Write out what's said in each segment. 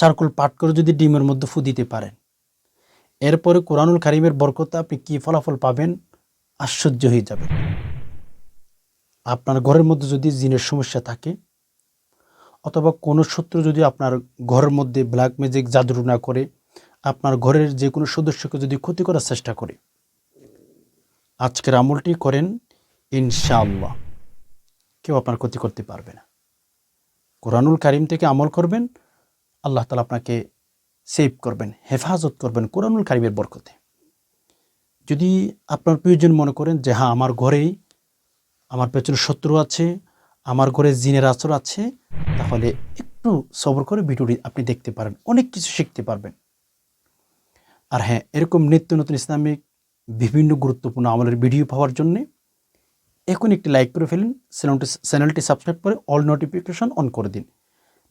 Charcoal পাঠ করে যদি ডিমের মধ্যে ফু দিতে পারেন। এরপরে কোরআনুল কারিমের বরকতে আপনি কী ফলাফল পাবেন? আশ্চর্য হয়ে যাবে। আপনার ঘরের মধ্যে যদি জিনের সমস্যা থাকে, অথবা কোনো শত্রু যদি আপনার ঘরের মধ্যে ব্ল্যাক ম্যাজিক জাদু না করে, আপনার ঘরের যে কোনো সদস্যকে যদি ক্ষতি করার চেষ্টা করে, আজকের আমলটি করেন ইনশাআল্লাহ। কেউ আপনার ক্ষতি করতে পারবে না। কোরআনুল কারিম থেকে আমল করবেন আল্লাহ তালা আপনাকে সেভ করবেন, হেফাজত করবেন কোরআনুল কারিমের বরকতে। যদি আপনার প্রিয়জন মনে করেন যে হ্যাঁ আমার ঘরেই আমার পেছনে শত্রু আছে, আমার ঘরে জিনের আচর আছে, তাহলে একটু সবর করে ভিডিওটি আপনি দেখতে পারেন, অনেক কিছু শিখতে পারবেন। আর হ্যাঁ এরকম নিত্য নতুন ইসলামিক বিভিন্ন গুরুত্বপূর্ণ আমলের ভিডিও পাওয়ার জন্যে এখন একটি লাইক করে ফেলুন, চ্যানেলটি চ্যানেলটি সাবস্ক্রাইব করে অল নোটিফিকেশন অন করে দিন।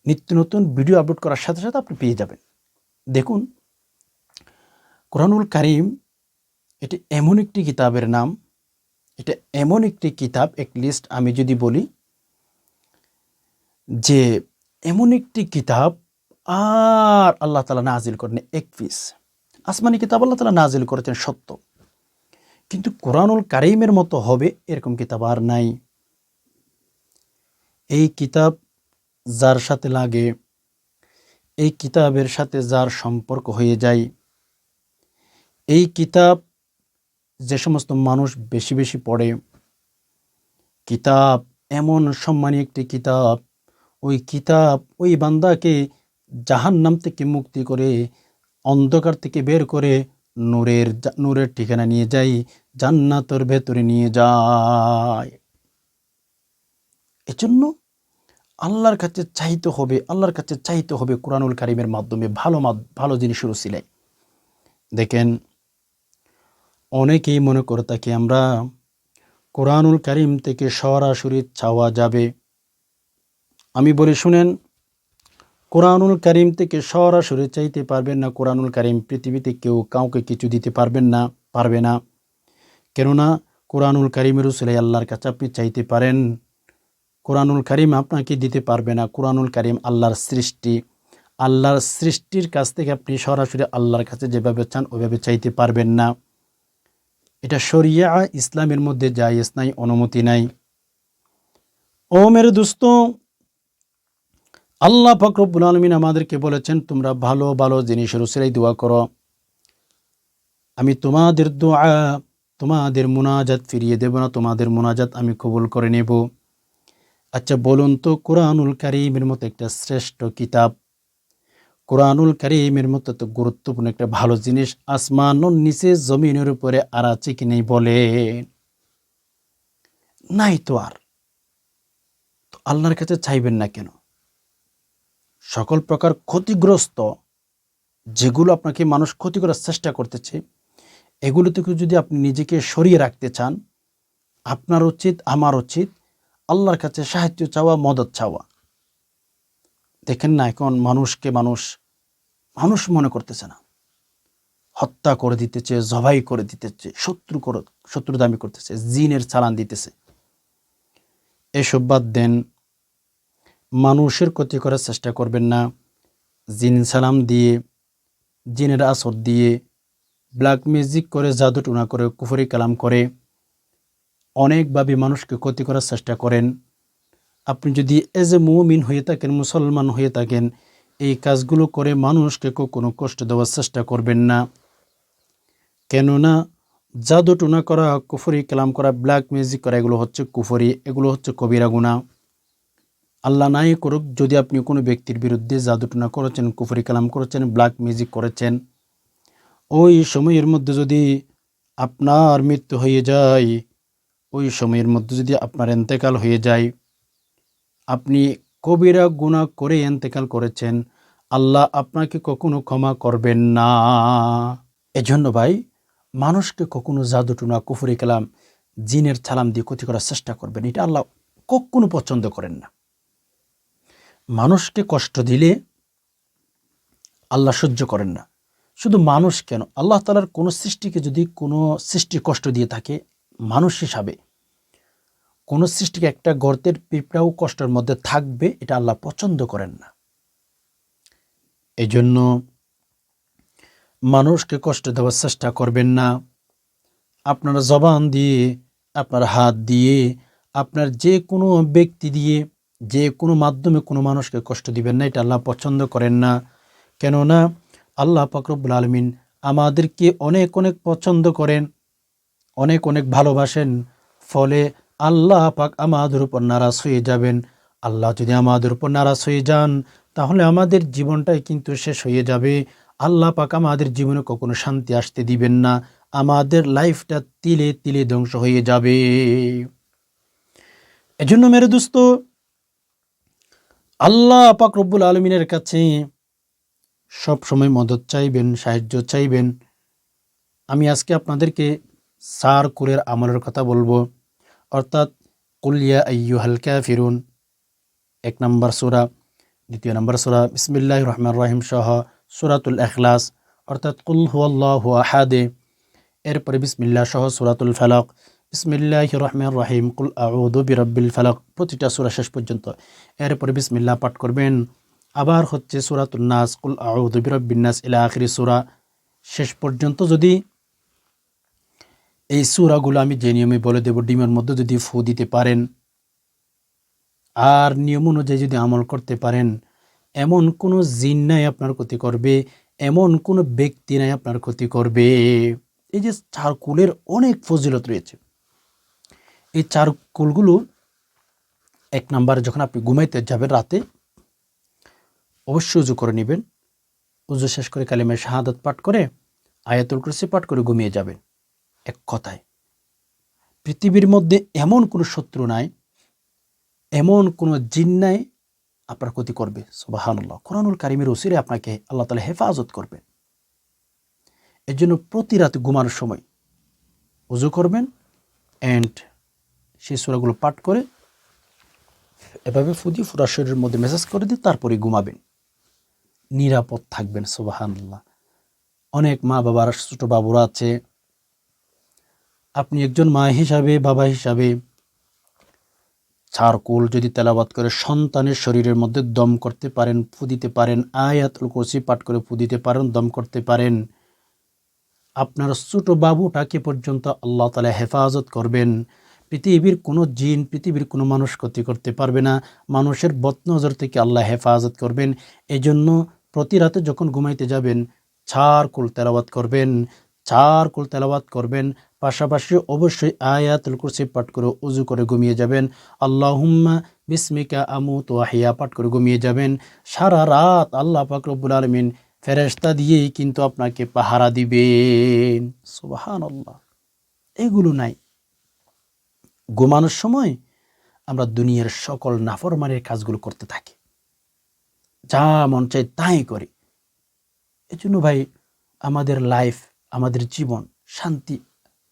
নিত্য নতুন ভিডিও আপলোড করার সাথে সাথে আপনি পেয়ে যাবেন। দেখুন, কোরআনুল কারিম, এটি এমন একটি কিতাবের নাম, এটা এমন একটি কিতাব, এক লিস্ট আমি যদি বলি, যে এমন একটি কিতাব আর আল্লাহ তালা নাজিল করেন এক পিস। আসমানি কিতাব আল্লাহ তালা নাজিল করেছেন সত্য। কিন্তু কোরআনুল কারিমের মতো হবে এরকম কিতাব আর নাই। এই কিতাব যার সাথে লাগে, এই কিতাবের সাথে যার সম্পর্ক হয়ে যায়। এই কিতাব যে সমস্ত মানুষ বেশি বেশি পড়ে, কিতাব এমন সম্মানী একটি কিতাব, ওই কিতাব ওই বান্দাকে জাহান্নাম থেকে মুক্তি করে, অন্ধকার থেকে বের করে নূরের নূরের ঠিকানা নিয়ে যাই জান্নাতের ভেতরে নিয়ে যায়। এজন্য আল্লাহর কাছে চাইতে হবে, আল্লাহর কাছে চাইতে হবে কোরআনুল কারিমের মাধ্যমে ভালো ভালো জিনিস রুসিলাই দেখেন, অনেকেই মনে করে থাকি, আমরা কোরআনুল কারিম থেকে সরাসরি চাওয়া যাবে। আমি বলি, শুনেন, কোরআনুল কারিম থেকে সরাসরি চাইতে পারবেন না, কোরআনুল কারিম পৃথিবীতে কেউ কাউকে কিছু দিতে পারবেন না, পারবে না। কেননা, কোরআনুল কারিমের উসিলাই আল্লাহর কাছে আপনি চাইতে পারেন। কোরআনুল কারিম আপনাকে দিতে পারবে না। কোরআনুল কারিম আল্লাহর সৃষ্টি। আল্লাহর সৃষ্টির কাছ থেকে আপনি সরাসরি আল্লাহর কাছে যেভাবে চান, ওইভাবে চাইতে পারবেন না। এটা শরিয়া ইসলামের মধ্যে জায়েজ নাই, অনুমতি নাই। ও মেরে দোস্ত, আল্লাহ ফকরবুল আলমিন আমাদেরকে বলেছেন, তোমরা ভালো ভালো জিনিসের উসিলাই দোয়া করো। আমি তোমাদের দোয়া, তোমাদের মোনাজাত ফিরিয়ে দেব না, তোমাদের মোনাজাত আমি কবুল করে নেব। আচ্ছা বলুন তো, কোরআনুল কারিমের মতো একটা শ্রেষ্ঠ কিতাব। কোরআনুল কারিমের মতো তো গুরুত্বপূর্ণ একটা ভালো জিনিস আসমান নিচে জমিনের উপরে আর আছে কি নেই বলে নাই তো আর। তো আল্লাহর কাছে চাইবেন না কেন? সকল প্রকার ক্ষতিগ্রস্ত যেগুলো আপনাকে মানুষ ক্ষতি করার চেষ্টা করতেছে, এগুলো থেকে যদি আপনি নিজেকে সরিয়ে রাখতে চান, আপনার উচিত, আমার উচিত আল্লাহর কাছে সাহায্য চাওয়া, মদত চাওয়া। দেখেন না এখন মানুষকে মানুষ মানুষ মনে করতেছে না। হত্যা করে দিতেছে, জবাই করে দিতেছে, শত্রু করে শত্রু দামি করতেছে, জিনের চালান দিতেছে। এসব বাদ দেন, মানুষের ক্ষতি করার চেষ্টা করবেন না। জিন সালাম দিয়ে, জিনের আসর দিয়ে ব্ল্যাক মিউজিক করে জাদু টুনা করে, কুফরি কালাম করে অনেকভাবে মানুষকে ক্ষতি করার চেষ্টা করেন। আপনি যদি এজ এ মুমিন হয়ে থাকেন, মুসলমান হয়ে থাকেন, এই কাজগুলো করে মানুষকে কোনো কষ্ট দেওয়ার চেষ্টা করবেন না। কেননা জাদু টুনা করা, কুফরি কালাম করা ব্ল্যাক মিউজিক করা, এগুলো হচ্ছে কুফরি, এগুলো হচ্ছে কবিরা গুণা আল্লাহ নাই করুক, যদি আপনি কোনো ব্যক্তির বিরুদ্ধে জাদুটনা করেছেন, কুফরি কালাম করেছেন ব্ল্যাক মিউজিক করেছেন, ওই সময়ের মধ্যে যদি আপনার মৃত্যু হয়ে যায় ওই সময়ের মধ্যে যদি আপনার এন্তেকাল হয়ে যায়, আপনি কবিরা গুণা করে এন্তেকাল করেছেন, আল্লাহ আপনাকে কখনো ক্ষমা করবেন না। এজন্য ভাই, মানুষকে কখনো জাদুটুনা কুফরি কালাম, জিনের ছালাম দিয়ে ক্ষতি করার চেষ্টা করবেন। এটা আল্লাহ কখনো পছন্দ করেন না। মানুষকে কষ্ট দিলে আল্লাহ সহ্য করেন না। শুধু মানুষ কেন? আল্লাহ তালার কোনো সৃষ্টিকে যদি কোনো সৃষ্টি কষ্ট দিয়ে থাকে মানুষ হিসাবে কোনো সৃষ্টিকে একটা গর্তের পিঁপড়াও কষ্টের মধ্যে থাকবে, এটা আল্লাহ পছন্দ করেন না। এই জন্য মানুষকে কষ্ট দেওয়ার চেষ্টা করবেন না। আপনার জবান দিয়ে, আপনার হাত দিয়ে, আপনার যে কোনো ব্যক্তি দিয়ে, যে কোনো মাধ্যমে কোনো মানুষকে কষ্ট দিবেন না, এটা আল্লাহ পছন্দ করেন না। কেননা আল্লাহ পাকরবুল আলমিন আমাদেরকে অনেক অনেক পছন্দ করেন। অনেক অনেক ভালোবাসেন, ফলে আল্লাহ পাক আমাদের উপর নারাজ হয়ে যাবেন। আল্লাহ যদি আমাদের উপর নারাজ হয়ে যান, তাহলে আমাদের জীবনটাই কিন্তু শেষ হয়ে যাবে। আল্লাহ পাক আমাদের জীবনে কখনো শান্তি আসতে দিবেন না। আমাদের লাইফটা তিলে তিলে ধ্বংস হয়ে যাবে। এজন্য মেরে দোস্ত, আল্লাহ পাক রব্বুল আলমিনের কাছে সব সময় মদত চাইবেন, সাহায্য চাইবেন। আমি আজকে আপনাদেরকে সার কুরের আমলের কথা বলব। অর্থাৎ কুলিয়া আయ్য়ু হালকা ফিরুন এক নম্বর সুরা, দ্বিতীয় নম্বর সুরা বিসমিল্লাহ রহমান রহিম সহ সুরাতুল এখলাস অর্থাৎ, কুল হুয়াল্লাহ আহাদে। এরপরে বিসমিল্লাহ সহ সুরাতুল ফালাক। বিসমিল্লাহ রহমান রহিম। কুল আউদু বিরব্বিল ফালাক। প্রতিটা সুরা শেষ পর্যন্ত। এরপরে বিসমিল্লাহ পাঠ করবেন। আবার হচ্ছে সুরাতুল নাস। কুল আউদু বিরব্বিন নাস ইলা আখরি সুরা। শেষ পর্যন্ত যদি এই সুরাগুলো আমি যে নিয়মে বলে দেব, ডিমের মধ্যে যদি ফু দিতে পারেন, আর নিয়ম অনুযায়ী যদি আমল করতে পারেন, এমন কোনো জিন নাই আপনার ক্ষতি করবে, এমন কোনো ব্যক্তি নাই আপনার ক্ষতি করবে। এই যে চারকুলের অনেক ফজিলত রয়েছে। এই চারকুলগুলো এক নাম্বারে যখন আপনি ঘুমাইতে যাবেন রাতে, অবশ্যই উজু করে নেবেন। উজু শেষ করে কালিমের শাহাদত পাঠ করে, আয়াতুল কুরসি পাঠ করে ঘুমিয়ে যাবেন। এক কথায়, পৃথিবীর মধ্যে এমন কোনো শত্রু নাই, এমন কোনো জিন নাই আপনার ক্ষতি করবে। সুবাহানুল্লাহ। কোরআনুল কারিমের ওসিরে আপনাকে আল্লাহ তালা হেফাজত করবেন এর জন্য প্রতি রাতে ঘুমানোর সময় উজু করবেন অ্যান্ড সেই সুরাগুলো পাঠ করে এভাবে ফুদি ফুরা শরীরের মধ্যে মেসেজ করে দিয়ে তারপরে ঘুমাবেন। নিরাপদ থাকবেন সুবাহান্লাহ অনেক মা বাবার ছোটো বাবুরা আছে আপনি একজন মা হিসাবে, বাবা হিসাবে চারকুল যদি তেলাবাত করে সন্তানের শরীরের মধ্যে দম করতে পারেন, ফু দিতে পারেন, আয়াতুল কুরসি পাঠ করে ফু দিতে পারেন, দম করতে পারেন, আপনার ছোট বাবুটাকে পর্যন্ত আল্লাহ তালা হেফাজত করবেন। পৃথিবীর কোনো জিন, পৃথিবীর কোনো মানুষ ক্ষতি করতে পারবে না। মানুষের বদনজর থেকে আল্লাহ হেফাজত করবেন। এজন্য প্রতি রাতে যখন ঘুমাইতে যাবেন চার কুল তেলাবাত করবেন চার কুল তেলাবাত করবেন পাশাপাশি অবশ্যই আয়াতুল কুরসি পাঠ করে উজু করে ঘুমিয়ে যাবেন। আল্লাহুম্মা বিস্মিকা আমু তো আহিয়া পাঠ করে ঘুমিয়ে যাবেন। সারা রাত আল্লাহ রব্বুল আলমিন ফেরেস্তা দিয়েই কিন্তু আপনাকে পাহারা দিবেন। সুবাহান আল্লাহ এগুলো নাই। ঘুমানোর সময় আমরা দুনিয়ার সকল নাফরমানের কাজগুলো করতে থাকি। যা মন চাই তাই করি। এজন্য ভাই, আমাদের লাইফ আমাদের জীবন শান্তি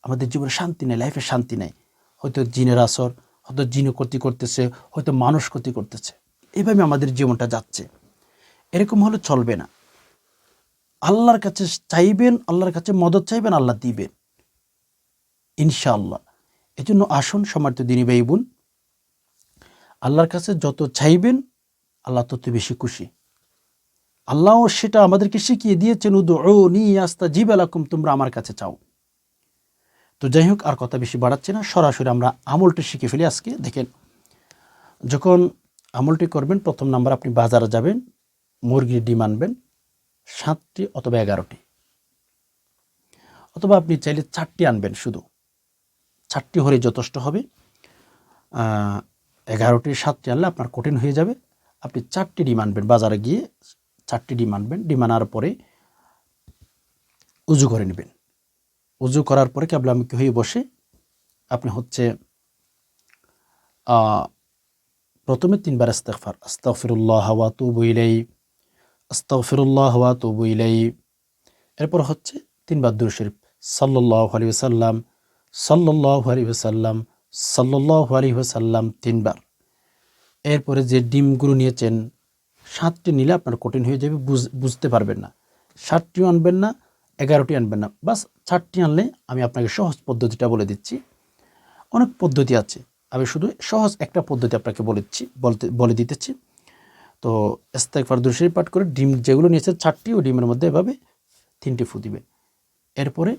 আমাদের জীবনে শান্তি নেই লাইফে শান্তি নেই। হয়তো জিনের আসর, হয়তো জিনে ক্ষতি করতেছে, হয়তো মানুষ ক্ষতি করতেছে। এইভাবে আমাদের জীবনটা যাচ্ছে। এরকম হলে চলবে না। আল্লাহর কাছে চাইবেন, আল্লাহর কাছে মদত চাইবেন, আল্লাহ দিবেন। ইনশাআল্লাহ। এই জন্য আসুন সমার্থ দিনী ভাই বোন। আল্লাহর কাছে যত চাইবেন, আল্লাহ তত বেশি খুশি। আল্লাহ সেটা আমাদেরকে শিখিয়ে দিয়েছেন উদু ও নি আস্তা জিব আলাকুম, তোমরা আমার কাছে চাও। তো যাই হোক আর কথা বেশি বাড়াচ্ছি না। সরাসরি আমরা আমলটি শিখে ফেলি আজকে। দেখেন, যখন আমলটি করবেন, প্রথম নাম্বার আপনি বাজারে যাবেন, মুরগির ডিম আনবেন, সাতটি অথবা এগারোটি। অথবা আপনি চাইলে চারটি আনবেন শুধু। চারটি হলে যথেষ্ট হবে। এগারোটি, সাতটি আনলে আপনার কঠিন হয়ে যাবে। আপনি চারটি ডিম আনবেন বাজারে গিয়ে, চারটি ডিম আনবেন। ডিম আনার পরে উজু করে নেবেন। উজু করার পরে কেবলামুখী হয়ে বসে আপনি হচ্ছে প্রথমে তিনবার আস্তাকফার আস্তাগফিরুল্লাহ হাওয়া তু বইলাই আস্তাগফিরুল্লাহ হাওয়া তু বইলাই এরপর হচ্ছে তিনবার দুর শরীফ সাল্লাহ আলী সাল্লাম সাল্লাহ আলী সাল্লাম সাল্লাহ আলী সাল্লাম তিনবার। এরপরে যে ডিমগুলো নিয়েছেন, সাতটি নিলে আপনার কঠিন হয়ে যাবে বুঝতে পারবেন না। সাতটিও আনবেন না এগারোটি আনবেন না। বাস চারটি আনলে আমি আপনাকে সহজ পদ্ধতিটা বলে দিচ্ছি। অনেক পদ্ধতি আছে। আমি শুধু সহজ একটা পদ্ধতি আপনাকে বলেছি, বলতে, বলে দিতেছি। তো ইস্তেকফার দুশরি পাঠ করে ডিম যেগুলো নিয়েছে চারটি ও ডিমের মধ্যে এভাবে তিনটি ফু দিবেন। এরপরে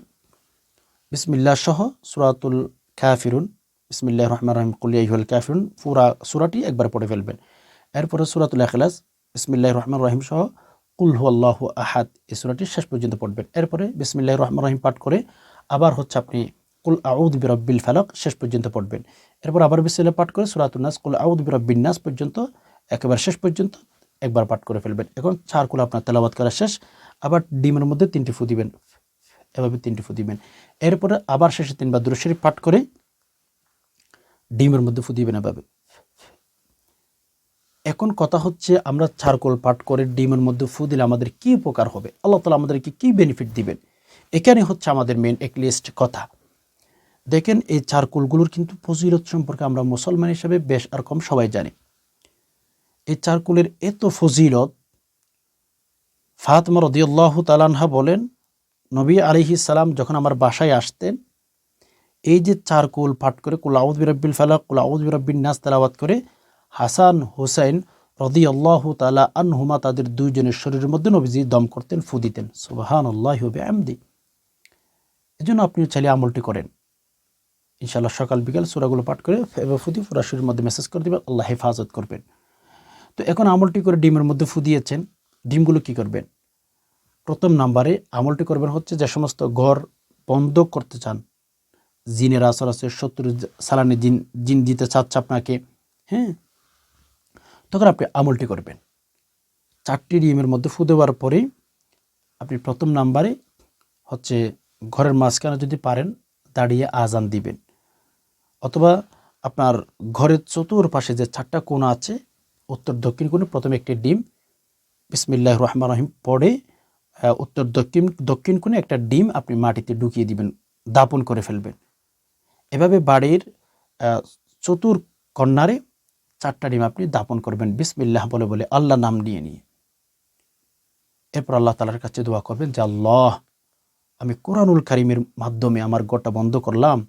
বিসমিল্লাহ সহ সুরাতুল কাফিরুন, বিসমিল্লাহ রহমান রহিম কুলিয়াহুল কাফিরুন, পুরা সুরাটি একবার পড়ে ফেলবেন। এরপরে সুরাতুল এখলাস, বিসমিল্লাহ রহমান রহিম সহ কুল হু আল্লাহ আহাদ। এই সুরাটি শেষ পর্যন্ত পড়বেন। এরপরে বিসমিল্লাহ রহমান রহিম পাঠ করে আবার হচ্ছে আপনি কুল আউদ বিরব্বিল ফালক শেষ পর্যন্ত পড়বেন। এরপর আবার বিসমিল্লাহ পাঠ করে সুরাতুল নাস, কুল আউদ বিরব্বিন নাস পর্যন্ত একেবারে শেষ পর্যন্ত একবার পাঠ করে ফেলবেন। এখন চার কুল আপনার তেলাবাদ করা শেষ। আবার ডিমের মধ্যে তিনটি ফু দিবেন। এভাবে তিনটি ফু দিবেন। এরপরে আবার শেষে তিনবার দুরশরী পাঠ করে ডিমের মধ্যে ফু দিবেন এভাবে। এখন কথা হচ্ছে আমরা চারকোল পাঠ করে ডিমের মধ্যে ফু দিলে আমাদের কি উপকার হবে? আল্লাহ তালা আমাদেরকে কি বেনিফিট দিবেন? এখানে হচ্ছে আমাদের মেন এক লিস্ট কথা। দেখেন এই চারকোলগুলোর কিন্তু ফজিলত সম্পর্কে আমরা মুসলমান হিসেবে বেশ আর কম সবাই জানি। এই চারকোলের এত ফজিলত, ফাতমা রদিউল্লাহ তালানহা বলেন, নবী আলিহি সালাম যখন আমার বাসায় আসতেন, এই যে চার কুল পাঠ করে কুলাউদ বিরব্বিল ফালাক কুলাউদ বিরব্বিন নাস তালাবাদ করে হাসান হুসাইন রদি আল্লাহ তালা আনহুমা তাদের দুইজনের শরীরের মধ্যে নবীজি দম করতেন, ফু দিতেন। সুবাহান আল্লাহ আমদি জন্য আপনি চাইলে আমলটি করেন। ইনশাল্লাহ সকাল বিকাল সুরাগুলো পাঠ করে ফুদি পুরা শরীরের মধ্যে মেসেজ করে দেবেন, আল্লাহ হেফাজত করবেন। তো এখন আমলটি করে ডিমের মধ্যে ফু দিয়েছেন, ডিমগুলো কি করবেন? প্রথম নাম্বারে আমলটি করবেন হচ্ছে যে সমস্ত ঘর বন্ধ করতে চান। জিনের আসর আছে শত্রু সালানি জিন জিন দিতে চাচ্ছে আপনাকে হ্যাঁ? তখন আপনি আমলটি করবেন। চারটি ডিমের মধ্যে ফু দেওয়ার পরেই আপনি প্রথম নাম্বারে হচ্ছে ঘরের মাঝখানে যদি পারেন দাঁড়িয়ে আজান দিবেন। অথবা আপনার ঘরের চতুর্পাশে যে চারটা কোণ আছে, উত্তর, দক্ষিণ কোণে প্রথমে একটি ডিম, বিসমিল্লাহ রহমান রহিম পড়ে উত্তর, দক্ষিণ দক্ষিণ কোণে একটা ডিম আপনি মাটিতে ঢুকিয়ে দিবেন, দাপন করে ফেলবেন। এভাবে বাড়ির চতুর কন্যারে চারটা ডিম আপনি দাপন করবেন। বিসমিল্লাহ বলে বলে আল্লাহ নাম নিয়ে নিয়ে। এরপর আল্লাহ তালার কাছে দোয়া করবেন যে, আল্লাহ, আমি কোরআনুল কারিমের মাধ্যমে আমার গড়টা বন্ধ করলাম।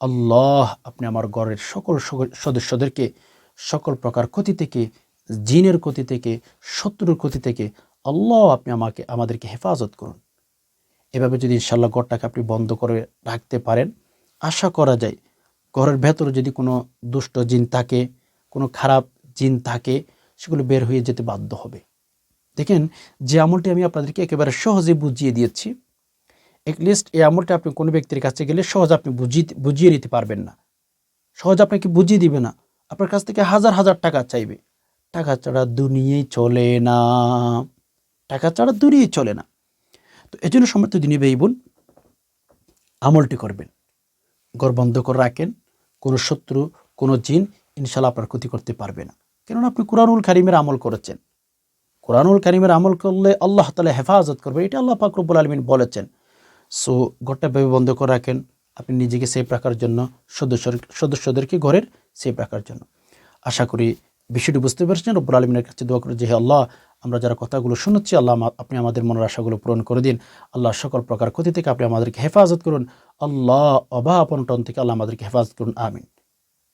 আল্লাহ, আপনি আমার গড়ের সকল সদস্যদেরকে সকল প্রকার ক্ষতি থেকে, জিনের ক্ষতি থেকে, শত্রুর ক্ষতি থেকে, আল্লাহ, আপনি আমাকে, আমাদেরকে হেফাজত করুন। এভাবে যদি ইনশাল্লাহ গড়টাকে আপনি বন্ধ করে রাখতে পারেন, আশা করা যায়, ঘরের ভেতরে যদি কোনো দুষ্ট জিন থাকে কোনো খারাপ জিন থাকে, সেগুলো বের হয়ে যেতে বাধ্য হবে। দেখেন, যে আমলটি আমি আপনাদেরকে একেবারে সহজে বুঝিয়ে দিয়েছি লিস্ট এই আমলটা আপনি কোনো ব্যক্তির কাছে গেলে সহজ আপনি বুঝিয়ে বুঝিয়ে নিতে পারবেন না। সহজ আপনাকে বুঝিয়ে দিবে না। আপনার কাছ থেকে হাজার হাজার টাকা চাইবে। টাকা ছাড়া দুনিয়ায় চলে না। টাকা ছাড়া দুনিয়ায় চলে না। তো এই জন্য সমর্থ দিনী ভাই বোন, আমলটি করবেন। ঘর বন্ধ করে রাখেন। কোনো শত্রু, কোনো জিন ইনশাল্লাহ আপনার ক্ষতি করতে পারবে না। কেননা আপনি কোরআনুল কারিমের আমল করেছেন। কোরআনুল কারিমের আমল করলে আল্লাহ তালা হেফাজত করবে, এটা আল্লাহ পাকরবুল আলমিন বলেছেন। সো ঘরটা ভেবে বন্ধ করে রাখেন, আপনি নিজেকে সেফ রাখার জন্য সদস্য সদস্যদেরকে ঘরের সেফ রাখার জন্য। আশা করি বিষয়টি বুঝতে পেরেছেন। রব্বুল আলমিনের কাছে দোয়া করে যে, হে আল্লাহ, আমরা যারা কথাগুলো শুনেছি, আল্লাহ আপনি আমাদের মনের আশাগুলো পূরণ করে দিন। আল্লাহ সকল প্রকার ক্ষতি থেকে আপনি আমাদেরকে হেফাজত করুন। আল্লাহ অভাব অনটন থেকে আল্লাহ আমাদেরকে হেফাজত করুন। আমিন।